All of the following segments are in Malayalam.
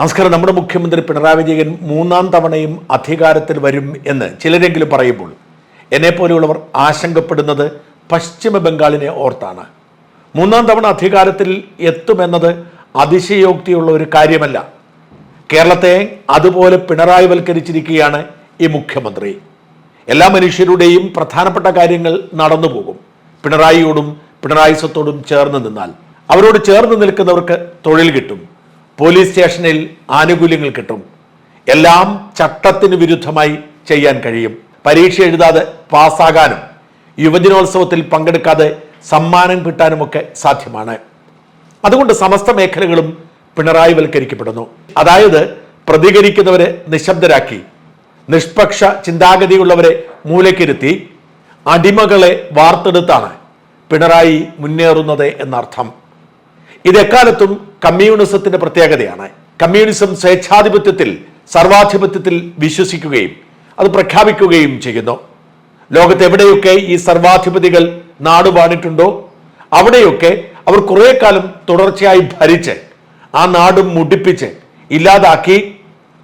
നമസ്കാരം. നമ്മുടെ മുഖ്യമന്ത്രി പിണറായി വിജയൻ മൂന്നാം തവണയും അധികാരത്തിൽ വരും എന്ന് ചിലരെങ്കിലും പറയുമ്പോൾ എന്നെപ്പോലെയുള്ളവർ ആശങ്കപ്പെടുന്നത് പശ്ചിമ ബംഗാളിനെ ഓർത്താണ്. മൂന്നാം തവണ അധികാരത്തിൽ എത്തുമെന്നത് അതിശയോക്തിയുള്ള ഒരു കാര്യമല്ല. കേരളത്തെ അതുപോലെ പിണറായി വൽക്കരിച്ചിരിക്കുകയാണ് ഈ മുഖ്യമന്ത്രി. എല്ലാ മനുഷ്യരുടെയും പ്രധാനപ്പെട്ട കാര്യങ്ങൾ നടന്നു പോകും പിണറായിയോടും പിണറായി സ്വത്തോടും ചേർന്ന് നിന്നാൽ അവരോട് ചേർന്ന് നിൽക്കുന്നവർക്ക് തൊഴിൽ കിട്ടും. പോലീസ് സ്റ്റേഷനിൽ ആനുകൂല്യങ്ങൾ കിട്ടും. എല്ലാം ചട്ടത്തിന് വിരുദ്ധമായി ചെയ്യാൻ കഴിയും. പരീക്ഷ എഴുതാതെ പാസ്സാകാനും യുവജനോത്സവത്തിൽ പങ്കെടുക്കാതെ സമ്മാനം കിട്ടാനുമൊക്കെ സാധ്യമാണ്. അതുകൊണ്ട് സമസ്ത മേഖലകളും പിണറായി വൽക്കരിക്കപ്പെടുന്നു. അതായത് പ്രതികരിക്കുന്നവരെ നിശബ്ദരാക്കി നിഷ്പക്ഷ ചിന്താഗതിയുള്ളവരെ മൂലക്കിരുത്തി അടിമകളെ വാർത്തെടുത്താണ് പിണറായി മുന്നേറുന്നത് എന്നർത്ഥം. ഇത് എക്കാലത്തും കമ്മ്യൂണിസത്തിന്റെ പ്രത്യേകതയാണ്. കമ്മ്യൂണിസം സ്വേച്ഛാധിപത്യത്തിൽ സർവാധിപത്യത്തിൽ വിശ്വസിക്കുകയും അത് പ്രഖ്യാപിക്കുകയും ചെയ്യുന്നു. ലോകത്ത് എവിടെയൊക്കെ ഈ സർവാധിപതികൾ നാടുപാണിട്ടുണ്ടോ അവിടെയൊക്കെ അവർ കുറെ കാലം തുടർച്ചയായി ഭരിച്ച് ആ നാടും മുടിപ്പിച്ച് ഇല്ലാതാക്കി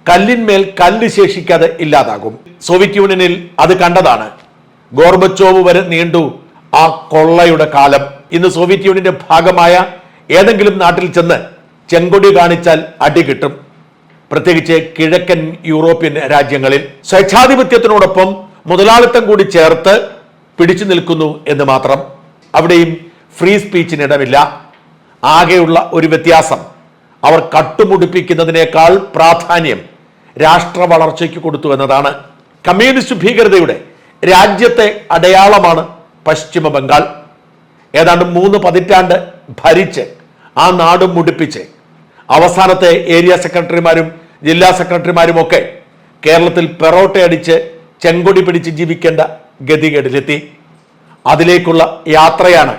കല്ലിന്മേൽ കല്ല് ശേഷിക്കാതെ ഇല്ലാതാകും. സോവിയറ്റ് യൂണിയനിൽ അത് കണ്ടതാണ്. ഗോർബച്ചോവ് വരെ നീണ്ടു ആ കൊള്ളയുടെ കാലം. ഇന്ന് സോവിയറ്റ് യൂണിയന്റെ ഭാഗമായ ഏതെങ്കിലും നാട്ടിൽ ചെന്ന് ചെങ്കൊടി കാണിച്ചാൽ അടി കിട്ടും. പ്രത്യേകിച്ച് കിഴക്കൻ യൂറോപ്യൻ രാജ്യങ്ങളിൽ സ്വേച്ഛാധിപത്യത്തിനോടൊപ്പം മുതലാളിത്തം കൂടി ചേർത്ത് പിടിച്ചു നിൽക്കുന്നു എന്ന് മാത്രം. അവിടെയും ഫ്രീ സ്പീച്ചിന് ഇടമില്ല. ആകെയുള്ള ഒരു വ്യത്യാസം. അവർ കട്ടുമുടിപ്പിക്കുന്നതിനേക്കാൾ പ്രാധാന്യം രാഷ്ട്ര വളർച്ചയ്ക്ക് കൊടുത്തു എന്നതാണ്. കമ്മ്യൂണിസ്റ്റ് ഭീകരതയുടെ രാജ്യത്തെ അടയാളമാണ് പശ്ചിമ ബംഗാൾ ഏതാണ്ട് മൂന്ന് പതിറ്റാണ്ട് ഭരിച്ച് ആ നാടും മുടിപ്പിച്ച് അവസാനത്തെ ഏരിയ സെക്രട്ടറിമാരും ജില്ലാ സെക്രട്ടറിമാരും ഒക്കെ കേരളത്തിൽ പെറോട്ട അടിച്ച് ചെങ്കൊടി പിടിച്ച് ജീവിക്കേണ്ട ഗതികേടിലെത്തി. അതിലേക്കുള്ള യാത്രയാണ്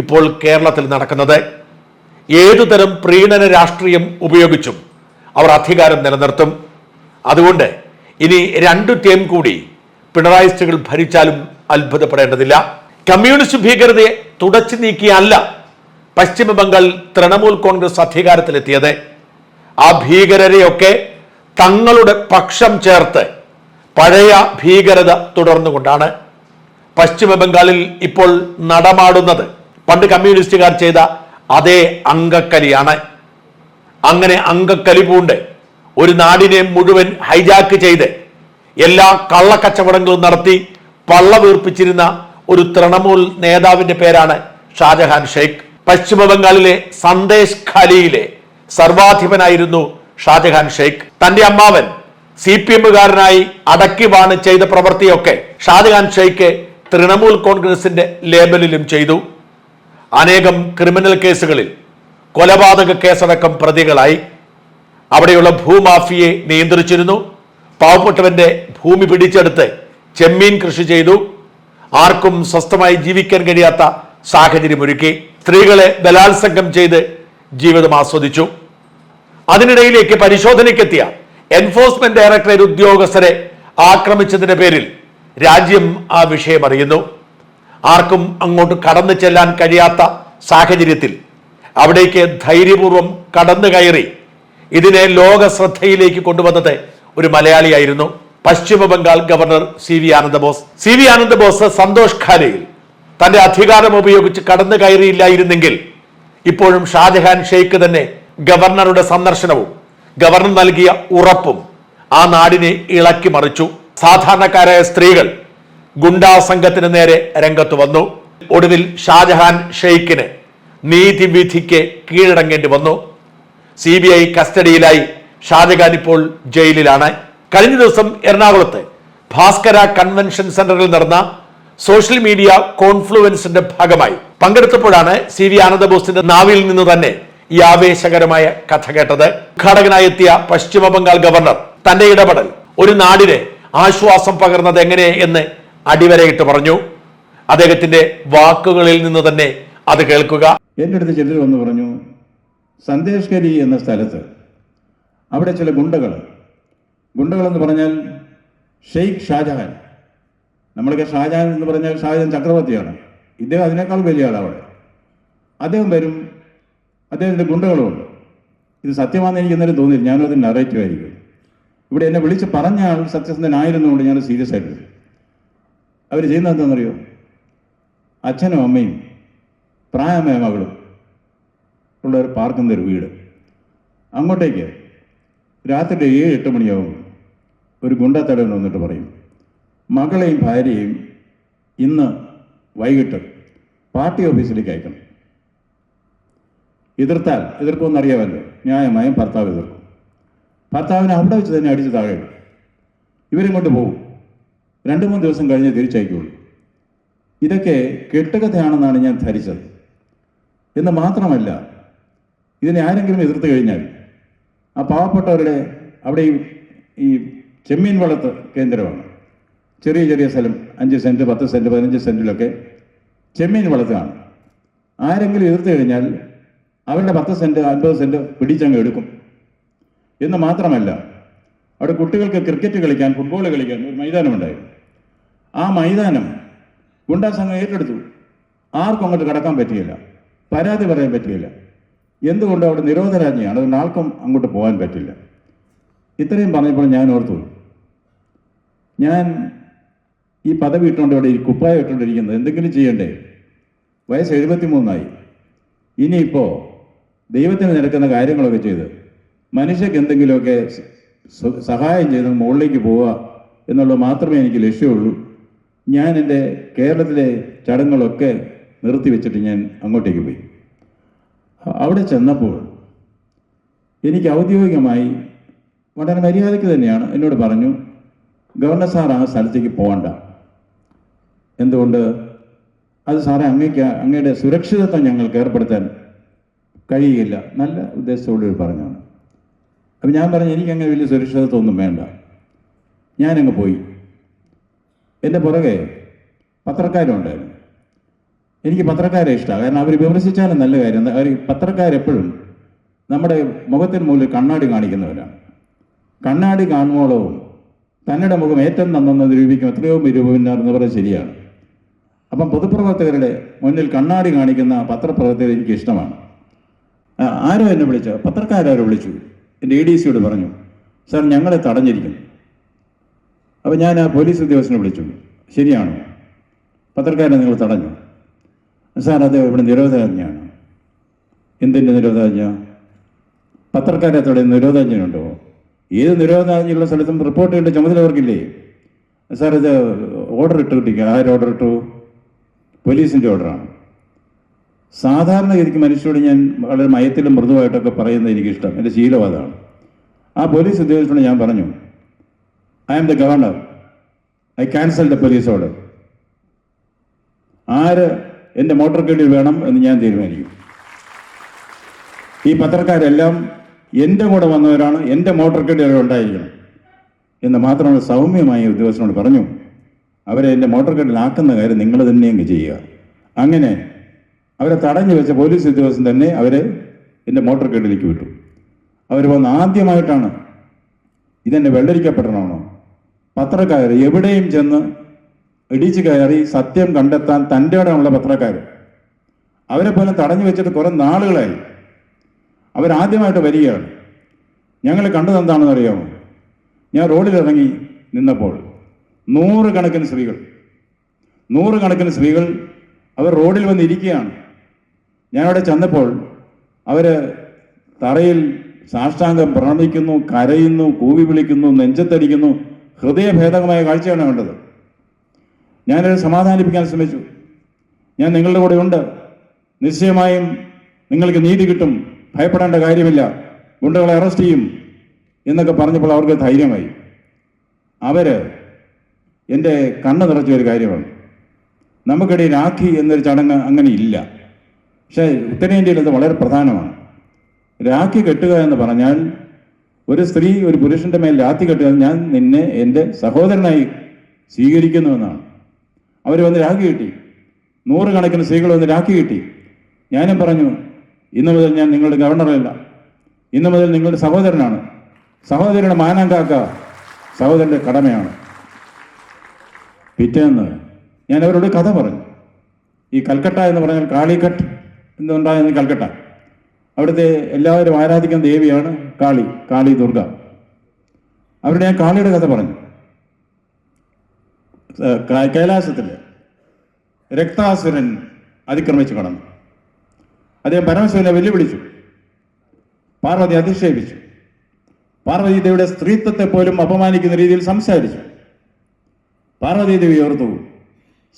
ഇപ്പോൾ കേരളത്തിൽ നടക്കുന്നത്. ഏതുതരം പ്രീണന രാഷ്ട്രീയം ഉപയോഗിച്ചും അവർ അധികാരം നിലനിർത്തും. അതുകൊണ്ട് ഇനി രണ്ടു ടേം കൂടി പിണറായിസ്റ്റുകൾ ഭരിച്ചാലും അത്ഭുതപ്പെടേണ്ടതില്ല. കമ്മ്യൂണിസ്റ്റ് ഭീകരതയെ തുടച്ചു നീക്കിയല്ല പശ്ചിമ ബംഗാൾ തൃണമൂൽ കോൺഗ്രസ് അധികാരത്തിലെത്തിയത്. ആ ഭീകരരെയൊക്കെ തങ്ങളുടെ പക്ഷം ചേർത്ത് പഴയ ഭീകരത തുടർന്നുകൊണ്ടാണ് പശ്ചിമ ബംഗാളിൽ ഇപ്പോൾ നടമാടുന്നത്. പണ്ട് കമ്മ്യൂണിസ്റ്റുകാർ ചെയ്ത അതേ അങ്കക്കലിയാണ് അങ്ങനെ അങ്കക്കലി പൂണ്ട് ഒരു നാടിനെ മുഴുവൻ ഹൈജാക്ക് ചെയ്ത് എല്ലാ കള്ളക്കച്ചവടങ്ങളും നടത്തി പള്ള വീർപ്പിച്ചിരുന്ന ഒരു തൃണമൂൽ നേതാവിന്റെ പേരാണ് ഷാജഹാൻ ഷെയ്ഖ്. പശ്ചിമ ബംഗാളിലെ സന്ദേശ് ഖാലിയിലെ സർവാധിപനായിരുന്നു ഷാജഹാൻ ഷെയ്ഖ്. തന്റെ അമ്മാവൻ സി പി എമ്മുകാരനായി അടക്കി വാണ് ചെയ്ത പ്രവൃത്തിയൊക്കെ ഷാജഹാൻ ഷെയ്ഖ് തൃണമൂൽ കോൺഗ്രസിന്റെ ലേബലിലും ചെയ്തു. അനേകം ക്രിമിനൽ കേസുകളിൽ കൊലപാതക കേസടക്കം പ്രതികളായി. അവിടെയുള്ള ഭൂമാഫിയെ നിയന്ത്രിച്ചിരുന്നു. പാവപ്പെട്ടവന്റെ ഭൂമി പിടിച്ചെടുത്ത് ചെമ്മീൻ കൃഷി ചെയ്തു. ആർക്കും സ്വസ്ഥമായി ജീവിക്കാൻ കഴിയാത്ത സാഹചര്യമൊരുക്കി. സ്ത്രീകളെ ബലാത്സംഗം ചെയ്ത് ജീവിതം ആസ്വദിച്ചു. അതിനിടയിലേക്ക് പരിശോധനയ്ക്കെത്തിയ എൻഫോഴ്സ്മെന്റ് ഡയറക്ടറേറ്റ് ഉദ്യോഗസ്ഥരെ ആക്രമിച്ചതിന്റെ പേരിൽ രാജ്യം ആ വിഷയം അറിയുന്നു. ആർക്കും അങ്ങോട്ട് കടന്നു ചെല്ലാൻ കഴിയാത്ത സാഹചര്യത്തിൽ അവിടേക്ക് ധൈര്യപൂർവം കടന്നു കയറി ഇതിനെ ലോക ശ്രദ്ധയിലേക്ക് കൊണ്ടുവന്നത് ഒരു മലയാളിയായിരുന്നു. പശ്ചിമ Bengal governor C V Ananda Bose. C V Ananda Bose Santhosh ഖാലയിൽ തന്റെ അധികാരം ഉപയോഗിച്ച് കടന്നു കയറിയില്ലായിരുന്നെങ്കിൽ ഇപ്പോഴും ഷാജഹാൻ ഷെയ്ഖ് തന്നെ ഗവർണറുടെ സന്ദർശനവും ഗവർണർ നൽകിയ ഉറപ്പും ആ നാടിനെ ഇളക്കി മറിച്ചു. സാധാരണക്കാരായ സ്ത്രീകൾ ഗുണ്ടാ സംഘത്തിന് നേരെ രംഗത്ത് വന്നു. ഒടുവിൽ ഷാജഹാൻ ഷെയ്ഖിന് നീതിവിധിക്ക് കീഴടങ്ങേണ്ടി വന്നു. സി ബി ഐ കസ്റ്റഡിയിലായി ഷാജഹാൻ ഇപ്പോൾ ജയിലിലാണ്. കഴിഞ്ഞ ദിവസം എറണാകുളത്ത് ഭാസ്കര കൺവെൻഷൻ സെന്ററിൽ നടന്ന സോഷ്യൽ മീഡിയ കോൺഫ്ലുവൻസിന്റെ ഭാഗമായി. പങ്കെടുത്തപ്പോഴാണ് സി വി ആനന്ദബോസിന്റെ നാവിൽ നിന്ന് തന്നെ ഈ ആവേശകരമായ കഥ കേട്ടത്. ഉദ്ഘാടകനായി എത്തിയ പശ്ചിമ ബംഗാൾ ഗവർണർ തന്റെ ഇടപെടൽ ഒരു നാടിനെ ആശ്വാസം പകർന്നത് എങ്ങനെ എന്ന് അടിവരയിട്ട് പറഞ്ഞു. അദ്ദേഹത്തിന്റെ വാക്കുകളിൽ നിന്ന് തന്നെ അത് കേൾക്കുക. എന്റെ അടുത്ത് ചിലർ വന്ന് പറഞ്ഞു സന്ദേശകരി എന്ന സ്ഥലത്ത് അവിടെ ചില ഗുണ്ടകൾ ഗുണ്ടകളെന്ന് പറഞ്ഞാൽ ഷെയ്ഖ് ഷാജഹാൻ. നമ്മളൊക്കെ ഷാജഹാൻ എന്ന് പറഞ്ഞാൽ ഷാജഹാൻ ചക്രവർത്തിയാണ്. ഇദ്ദേഹം അതിനേക്കാൾ വലിയ ആളാണ് അദ്ദേഹം വരും. അദ്ദേഹത്തിന്റെ ഗുണ്ടകളുണ്ട്. ഇത് സത്യമാണെന്ന് എനിക്ക് ഇന്നലെ തോന്നിയില്ല. ഞാനും അതിന് നറേറ്റീവ് ആയിരിക്കും. ഇവിടെ എന്നെ വിളിച്ച് പറഞ്ഞ ആൾ സത്യസന്ധനായിരുന്നുകൊണ്ട് ഞാൻ സീരിയസ് ആയിട്ട് അവർ ചെയ്യുന്നത് എന്താണെന്നറിയോ? അച്ഛനും അമ്മയും പ്രായമായ മകളും ഉള്ള ഒരു പാർക്കുന്ന ഒരു വീട്. അങ്ങോട്ടേക്ക് രാത്രി ഏഴ് എട്ട് മണിയാവും. ഒരു ഗുണ്ടത്തലവൻ വന്നിട്ട് പറയും. മകളെയും ഭാര്യയെയും ഇന്ന് വൈകിട്ട് പാർട്ടി ഓഫീസിലേക്ക് അയക്കണം. എതിർത്താൽ എതിർക്കുമെന്ന് അറിയാമല്ലോ. ന്യായമായും ഭർത്താവ് എതിർക്കും. ഭർത്താവിനെ അവിടെ വെച്ച് തന്നെ അടിച്ച് താഴെ. ഇവരും കൊണ്ട് പോകും? രണ്ട് മൂന്ന് ദിവസം കഴിഞ്ഞ് തിരിച്ചയക്കുള്ളൂ ഇതൊക്കെ കെട്ടുകഥയാണെന്നാണ് ഞാൻ ധരിച്ചത്. എന്ന് മാത്രമല്ല ഇതിനെ ആരെങ്കിലും എതിർത്ത് കഴിഞ്ഞാൽ ആ പാവപ്പെട്ടവരുടെ അവിടെ ഈ ചെമ്മീൻ വളർത്ത് കേന്ദ്രമാണ്. ചെറിയ ചെറിയ സ്ഥലം അഞ്ച് സെന്റ് പത്ത് സെന്റ് പതിനഞ്ച് സെന്റിലൊക്കെ ചെമ്മീൻ വളർത്തുകയാണ്. ആരെങ്കിലും എതിർത്ത് കഴിഞ്ഞാൽ അവരുടെ പത്ത് സെന്റ് അൻപത് സെന്റ് പിടിച്ചങ്ങ് എടുക്കും. എന്ന് മാത്രമല്ല അവിടെ കുട്ടികൾക്ക് ക്രിക്കറ്റ് കളിക്കാൻ ഫുട്ബോൾ കളിക്കാൻ ഒരു മൈതാനമുണ്ടായിരുന്നു ആ മൈതാനം ഗുണ്ടാ സംഘം ഏറ്റെടുത്തു. ആർക്കും അങ്ങോട്ട് കടക്കാൻ പറ്റിയില്ല. പരാതി പറയാൻ പറ്റിയില്ല. എന്തുകൊണ്ട് അവിടെ നിരോധനാജ്ഞയാണ്? അതുകൊണ്ട് ആർക്കും അങ്ങോട്ട് പോകാൻ പറ്റില്ല. ഇത്രയും പറഞ്ഞപ്പോൾ ഞാൻ ഓർത്തു. ഞാൻ ഈ പദവി ഇട്ടുകൊണ്ട് ഇവിടെ കുപ്പായം ഇട്ടുകൊണ്ടിരിക്കുന്നത് എന്തെങ്കിലും ചെയ്യണ്ടേ? വയസ്സ് എഴുപത്തി മൂന്നായി ഇനിയിപ്പോൾ ദൈവത്തിന് നടക്കുന്ന കാര്യങ്ങളൊക്കെ ചെയ്ത് മനുഷ്യർക്ക് എന്തെങ്കിലുമൊക്കെ സഹായം ചെയ്ത് മുകളിലേക്ക് പോവുക എന്നുള്ളത് മാത്രമേ എനിക്ക് ലക്ഷ്യമുള്ളൂ. ഞാൻ എന്റെ കേരളത്തിലെ ചടങ്ങുകളൊക്കെ നിർത്തി വെച്ചിട്ട് ഞാൻ അങ്ങോട്ടേക്ക് പോയി. അവിടെ ചെന്നപ്പോൾ എനിക്ക് ഔദ്യോഗികമായി വളരെ മര്യാദയ്ക്ക് തന്നെയാണ് എന്നോട് പറഞ്ഞു ഗവർണർ സാർ ആ സ്ഥലത്തേക്ക് പോകണ്ട. എന്തുകൊണ്ട്? അത് സാറേ അങ്ങേക്ക് അങ്ങയുടെ സുരക്ഷിതത്വം ഞങ്ങൾക്ക് ഏർപ്പെടുത്താൻ കഴിയുകയില്ല. നല്ല ഉദ്ദേശത്തോട് പറഞ്ഞാണ് അപ്പം ഞാൻ പറഞ്ഞു എനിക്ക് അങ്ങനെ വലിയ സുരക്ഷിതത്വം ഒന്നും വേണ്ട. ഞാനങ്ങ് പോയി. എന്റെ പുറകെ പത്രക്കാരുണ്ടായിരുന്നു. എനിക്ക് പത്രക്കാരെ ഇഷ്ടമാണ്. കാരണം അവർ വിമർശിച്ചാലും നല്ല കാര്യം. അവർ പത്രക്കാരെപ്പോഴും നമ്മുടെ മുഖത്തിന് മുകളിൽ കണ്ണാടി കാണിക്കുന്നവരാണ്. കണ്ണാടി കാണുമ്പോളവും തന്നെ മുഖം ഏറ്റവും നന്നെന്ന് നിരൂപിക്കും. എത്രയോ നിരൂപകന്മാരെന്ന് പറഞ്ഞാൽ ശരിയാണ്. അപ്പം പൊതുപ്രവർത്തകരുടെ മുന്നിൽ കണ്ണാടി കാണിക്കുന്ന പത്രപ്രവർത്തകർ എനിക്ക് ഇഷ്ടമാണ്. ആരോ എന്നെ വിളിച്ചു. പത്രക്കാരോ വിളിച്ചു. എന്റെ ഇ ഡി സിയോട് പറഞ്ഞു സാർ ഞങ്ങളെ തടഞ്ഞിരിക്കുന്നു. അപ്പോൾ ഞാൻ ആ പോലീസ് ഉദ്യോഗസ്ഥനെ വിളിച്ചു. ശരിയാണോ? പത്രക്കാരനെ നിങ്ങൾ തടഞ്ഞു. സാർ അത് ഇവിടെ നിരോധനാജ്ഞയാണ്. എന്തിന്റെ നിരോധനാജ്ഞ? പത്രക്കാരെ തടയുന്ന നിരോധനാജ്ഞയുണ്ടോ? ഏത് നിരോധനാജ്ഞയുള്ള സ്ഥലത്തും റിപ്പോർട്ട് ചെയ്യേണ്ട ചുമതല അവർക്കില്ലേ? സാർ ഇത് ഓർഡർ ഇട്ട് കിട്ടിക്കുക ആര് ഓർഡർ ഇട്ടു? പോലീസിന്റെ ഓർഡറാണ്. സാധാരണഗതിക്ക് മനുഷ്യരോട് ഞാൻ വളരെ മയത്തിലും മൃദുവായിട്ടൊക്കെ പറയുന്നത് എനിക്കിഷ്ടം. എന്റെ ശീലം അതാണ്. ആ പോലീസ് ഉദ്യോഗസ്ഥനോട് ഞാൻ പറഞ്ഞു I am the governor I cancel the police order ആര് എന്റെ മോട്ടോർ കേഡിൽ വേണം എന്ന് ഞാൻ തീരുമാനിക്കും. ഈ പത്രക്കാരെല്ലാം എന്റെ കൂടെ വന്നവരാണ് എന്റെ മോട്ടോർ കേഡിൽ ഉണ്ടായിരിക്കണം എന്ന് മാത്രമാണ് സൗമ്യമായി ഉദ്യോഗസ്ഥനോട് പറഞ്ഞു. അവരെ എന്റെ മോട്ടോർ കേഡിലാക്കുന്ന കാര്യം നിങ്ങൾ തന്നെ അങ്ങ് ചെയ്യുക. അങ്ങനെ അവരെ തടഞ്ഞു വെച്ച പോലീസ് ഉദ്യോഗസ്ഥൻ തന്നെ അവരെ എന്റെ മോട്ടോർ കേഡിലേക്ക് വിട്ടു. അവർ വന്ന് ആദ്യമായിട്ടാണ് ഇതെന്നെ വെള്ളരിക്കപ്പെടണമെന്നോ പത്രക്കാർ എവിടെയും ചെന്ന് ഇടിച്ചു കയറി സത്യം കണ്ടെത്താൻ തന്റെ ഇടമുള്ള പത്രക്കാർ അവരെ പോലും തടഞ്ഞു വെച്ചിട്ട് കുറേ നാളുകളായി. അവരാദ്യമായിട്ട് വരികയാണ്. ഞങ്ങൾ കണ്ടത് എന്താണെന്ന് അറിയാമോ ഞാൻ റോഡിലിറങ്ങി നിന്നപ്പോൾ നൂറുകണക്കിന് സ്ത്രീകൾ. നൂറുകണക്കിന് സ്ത്രീകൾ അവർ റോഡിൽ വന്നിരിക്കുകയാണ്. ഞാനവിടെ ചെന്നപ്പോൾ അവർ തറയിൽ സാഷ്ടാംഗം പ്രണമിക്കുന്നു കരയുന്നു കൂവി വിളിക്കുന്നു നെഞ്ചത്തടിക്കുന്നു. ഹൃദയഭേദകമായ കാഴ്ചയാണ് കണ്ടത്. ഞാനത് സമാധാനിപ്പിക്കാൻ ശ്രമിച്ചു. ഞാൻ നിങ്ങളുടെ കൂടെ ഉണ്ട്. നിശ്ചയമായും നിങ്ങൾക്ക് നീതി കിട്ടും. ഭയപ്പെടേണ്ട കാര്യമില്ല. ഗുണ്ടകളെ അറസ്റ്റ് ചെയ്യും എന്നൊക്കെ പറഞ്ഞപ്പോൾ അവർക്ക് ധൈര്യമായി. അവർ എന്റെ കണ്ണ് നിറച്ച ഒരു കാര്യമാണ്. നമുക്കിടയിൽ രാഖി എന്നൊരു ചടങ്ങ് അങ്ങനെ ഇല്ല പക്ഷേ ഉത്തരേന്ത്യയിൽ അത് വളരെ പ്രധാനമാണ്. രാഖി കെട്ടുക എന്ന് പറഞ്ഞാൽ ഒരു സ്ത്രീ ഒരു പുരുഷന്റെ മേൽ രാഖി കെട്ടുക ഞാൻ നിന്നെ എന്റെ സഹോദരനായി സ്വീകരിക്കുന്നുവെന്നാണ് അവർ വന്ന് രാഖി കിട്ടി. നൂറുകണക്കിന് സ്ത്രീകൾ വന്ന് രാഖി കിട്ടി. ഞാനും പറഞ്ഞു ഇന്ന് മുതൽ ഞാൻ നിങ്ങളുടെ ഗവർണറല്ല ഇന്ന് മുതൽ നിങ്ങളുടെ സഹോദരനാണ്. സഹോദരന്റെ മാനം കാക്ക സഹോദരന്റെ കടമയാണ്. പിറ്റേന്ന് ഞാൻ അവരോട് കഥ പറഞ്ഞു. ഈ കൽക്കട്ട എന്ന് പറഞ്ഞാൽ കാളിക്കട്ട് എന്നുണ്ടായിരുന്ന കൽക്കട്ട. അവിടുത്തെ എല്ലാവരും ആരാധിക്കുന്ന ദേവിയാണ് കാളി കാളി ദുർഗ. അവരുടെ ഞാൻ കാളിയുടെ കഥ പറഞ്ഞു. കൈലാസത്തിൽ രക്താസുരൻ അതിക്രമിച്ചു കടന്നു. അദ്ദേഹം പരമശിവനെ വെല്ലുവിളിച്ചു. പാർവതി അധിക്ഷേപിച്ചു. പാർവതി ദേവിയുടെ സ്ത്രീത്വത്തെ പോലും അപമാനിക്കുന്ന രീതിയിൽ സംസാരിച്ചു. പാർവതി ദേവി ഓർത്തു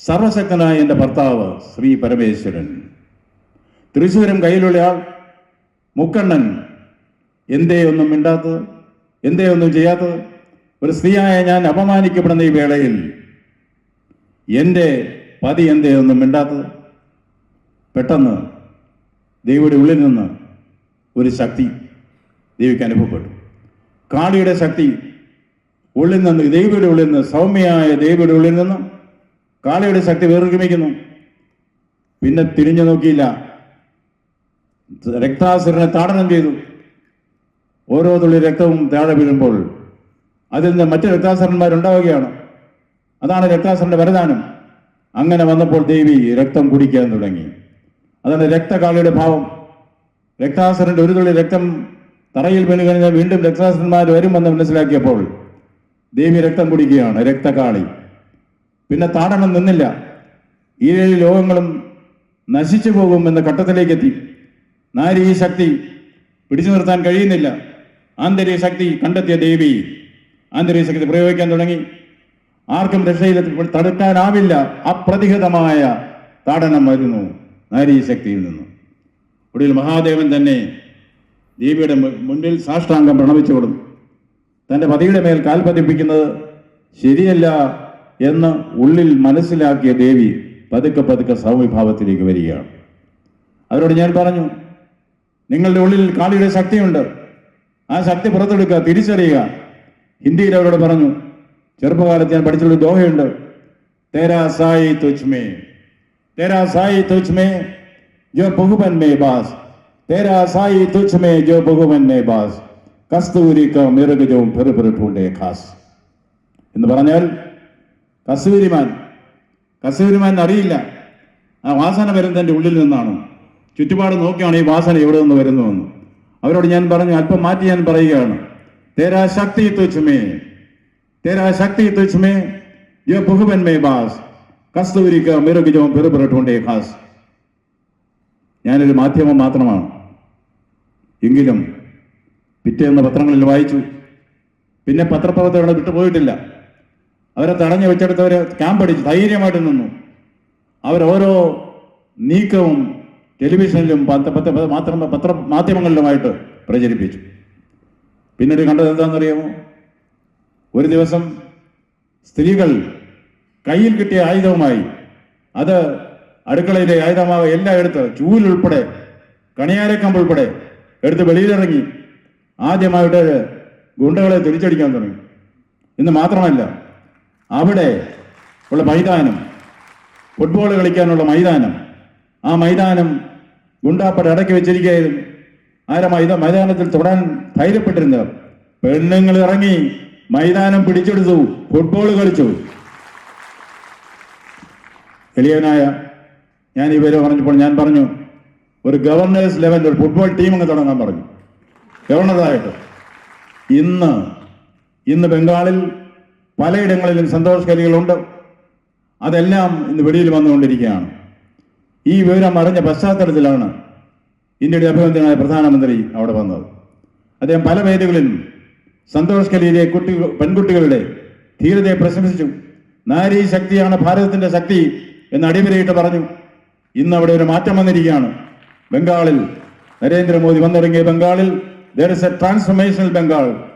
സർവശക്തനായ എന്റെ ഭർത്താവ് ശ്രീ പരമേശ്വരൻ. തൃശ്ശൂരം കയ്യിലുള്ള ആൾ മുക്കണ്ണൻ. എന്തേ ഒന്നും മിണ്ടാത്തത് എന്തേ ഒന്നും ചെയ്യാത്തത് ഒരു സ്ത്രീയായ ഞാൻ അപമാനിക്കപ്പെടുന്ന ഈ വേളയിൽ എന്റെ പതി എന്തേ ഒന്നും മിണ്ടാത്തത് പെട്ടെന്ന് ദേവിയുടെ ഉള്ളിൽ നിന്ന് ഒരു ശക്തി ദേവിക്ക് അനുഭവപ്പെട്ടു. കാളിയുടെ ശക്തി ഉള്ളിൽ നിന്ന് ദേവിയുടെ ഉള്ളിൽ നിന്ന് സൗമ്യമായ ദേവിയുടെ ഉള്ളിൽ നിന്ന് കാളയുടെ ശക്തി വേർഗമിക്കുന്നു പിന്നെ തിരിഞ്ഞു നോക്കിയില്ല. രക്താസുരനെ താടനം ചെയ്തു. ഓരോ തുള്ളി രക്തവും താഴെ വീഴുമ്പോൾ അതിൽ നിന്ന് മറ്റ് രക്താസുരന്മാരുണ്ടാവുകയാണ്. അതാണ് രക്താസുരന്റെ വരദാനം. അങ്ങനെ വന്നപ്പോൾ ദേവി രക്തം കുടിക്കാൻ തുടങ്ങി. അതാണ് രക്തകാളിയുടെ ഭാവം. രക്താസുരന്റെ ഒരു തുള്ളി രക്തം തറയിൽ വീണ് വീണ്ടും രക്താസുരന്മാർ വരുമെന്ന് മനസ്സിലാക്കിയപ്പോൾ ദേവി രക്തം കുടിക്കുകയാണ് രക്തകാളി. പിന്നെ താടണം നിന്നില്ല. ഈ ലോകങ്ങളും നശിച്ചു പോകും എന്ന ഘട്ടത്തിലേക്ക് എത്തി നാരി ഈ ശക്തി പിടിച്ചു നിർത്താൻ കഴിയുന്നില്ല. ആന്തരിക ശക്തി കണ്ടെത്തിയ ദേവി ആന്തരിക ശക്തി പ്രയോഗിക്കാൻ തുടങ്ങി. ആർക്കും രക്ഷയിൽ തടുക്കാനാവില്ല. അപ്രതിഹിതമായ താടനം വരുന്നു നാരീ ശക്തിയിൽ നിന്നും. ഒടുവിൽ മഹാദേവൻ തന്നെ ദേവിയുടെ മുന്നിൽ സാഷ്ടാംഗം പ്രണമിച്ചു കൊടുത്തു തന്റെ പതിയുടെ മേൽ കാൽ പതിപ്പിക്കുന്നത് ശരിയല്ല എന്ന് ഉള്ളിൽ മനസ്സിലാക്കിയ ദേവി പതുക്കെ പതുക്കെ സൗമ്യഭാവത്തിലേക്ക് വരികയാണ്. അവരോട് ഞാൻ പറഞ്ഞു നിങ്ങളുടെ ഉള്ളിൽ കാളിയുടെ ശക്തിയുണ്ട്. ആ ശക്തി പുറത്തെടുക്കുക തിരിച്ചറിയുക. ഹിന്ദിയിൽ അവരോട് പറഞ്ഞു ചെറുപ്പകാലത്ത് ഞാൻ പഠിച്ചുള്ള ദോഹയുണ്ട്. തേരാ സായി തുച്ച്മേ തേരാ സായി തുച്ച്മേ ജോ ബഹുബൻ മേ ബാസ്. തേരാ സായി തുച്ച്മേ ജോ ബഹുബൻ മേ ബാസ്. കസ്തൂരി ക മിറുകജവും പെറു പെറു ഖാസ്. എന്ന് പറഞ്ഞാൽ കസൂരിമാൻ കസൂരിമാൻ അറിയില്ല. ആ വാസന വരുന്നത് എന്റെ ഉള്ളിൽ നിന്നാണ്. ചുറ്റുപാട് നോക്കിയാണ് ഈ വാസന എവിടെ നിന്ന് വരുന്നുവെന്ന് അവരോട് ഞാൻ പറഞ്ഞു അല്പം മാറ്റി ഞാൻ പറയുകയാണ്. തേരാ ശക്തി തുച്ഛമേ തേരാ ശക്തി തുച്ഛമേ യോ ബഹുബന്മേ ബാസ്. കസ്തൂരിക്ക മിറുകജവും പെറുപെറുട്ടുണ്ടേ ഖാസ്. ഞാനൊരു മാധ്യമം മാത്രമാണ്. എങ്കിലും പിറ്റേന്ന് പത്രങ്ങളിൽ വായിച്ചു. പിന്നെ പത്രപ്രവർത്തകരുടെ വിട്ടുപോയിട്ടില്ല അവരെ തടഞ്ഞു വെച്ചെടുത്തവരെ ക്യാമ്പ് ധൈര്യമായിട്ട് നിന്നു. അവരോരോ നീക്കവും ടെലിവിഷനിലും മാത്രം പത്ര മാധ്യമങ്ങളിലുമായിട്ട് പ്രചരിപ്പിച്ചു. പിന്നീട് കണ്ടത് എന്താണെന്നറിയാമോ? ഒരു ദിവസം സ്ത്രീകൾ കയ്യിൽ കിട്ടിയ ആയുധവുമായി അത് അടുക്കളയിലെ ആയുധമാവ് എല്ലാം എടുത്ത് ചൂലുൾപ്പെടെ കണിയാരക്കമ്പ് ഉൾപ്പെടെ എടുത്ത് വെളിയിലിറങ്ങി ആദ്യമായിട്ട് ഗുണ്ടകളെ തിരിച്ചടിക്കാൻ തുടങ്ങി. ഇന്ന് മാത്രമല്ല അവിടെ ഉള്ള മൈതാനം ഫുട്ബോൾ കളിക്കാനുള്ള മൈതാനം ആ മൈതാനം ഗുണ്ടാപ്പട അടക്കി വെച്ചിരിക്കുകയായിരുന്നു. ആരെ മൈത മൈതാനത്തിൽ തൊടാൻ ധൈര്യപ്പെട്ടിരുന്നത്? പെണ്ണുങ്ങൾ ഇറങ്ങി മൈതാനം പിടിച്ചെടുത്തു ഫുട്ബോൾ കളിച്ചു. എളിയവനായ ഞാൻ ഇവരെ പറഞ്ഞപ്പോൾ ഞാൻ പറഞ്ഞു ഒരു ഗവർണേഴ്സ് ലെവലിൽ ഒരു ഫുട്ബോൾ ടീം അങ്ങ് തുടങ്ങാൻ പറഞ്ഞു. ഗവർണറായിട്ട് ഇന്ന് ഇന്ന് ബംഗാളിൽ പലയിടങ്ങളിലും സന്തോഷ് കരികളുണ്ട് അതെല്ലാം ഇന്ന് വെളിയിൽ വന്നുകൊണ്ടിരിക്കുകയാണ്. ഈ വിവരം അറിഞ്ഞ പശ്ചാത്തലത്തിലാണ് ഇന്ത്യയുടെ അഭിനന്ദനായ പ്രധാനമന്ത്രി അവിടെ വന്നത്. അദ്ദേഹം പല വേദികളിലും സന്തോഷ് കലിയിലെ കുട്ടി പെൺകുട്ടികളുടെ ധീരതയെ പ്രശംസിച്ചു. നാരീ ശക്തിയാണ് ഭാരതത്തിന്റെ ശക്തി എന്ന് അടിവരയിട്ട് പറഞ്ഞു. ഇന്ന് അവിടെ ഒരു മാറ്റം വന്നിരിക്കുകയാണ്. ബംഗാളിൽ നരേന്ദ്രമോദി വന്നിറങ്ങിയ ബംഗാളിൽ There is a transformational Bengal.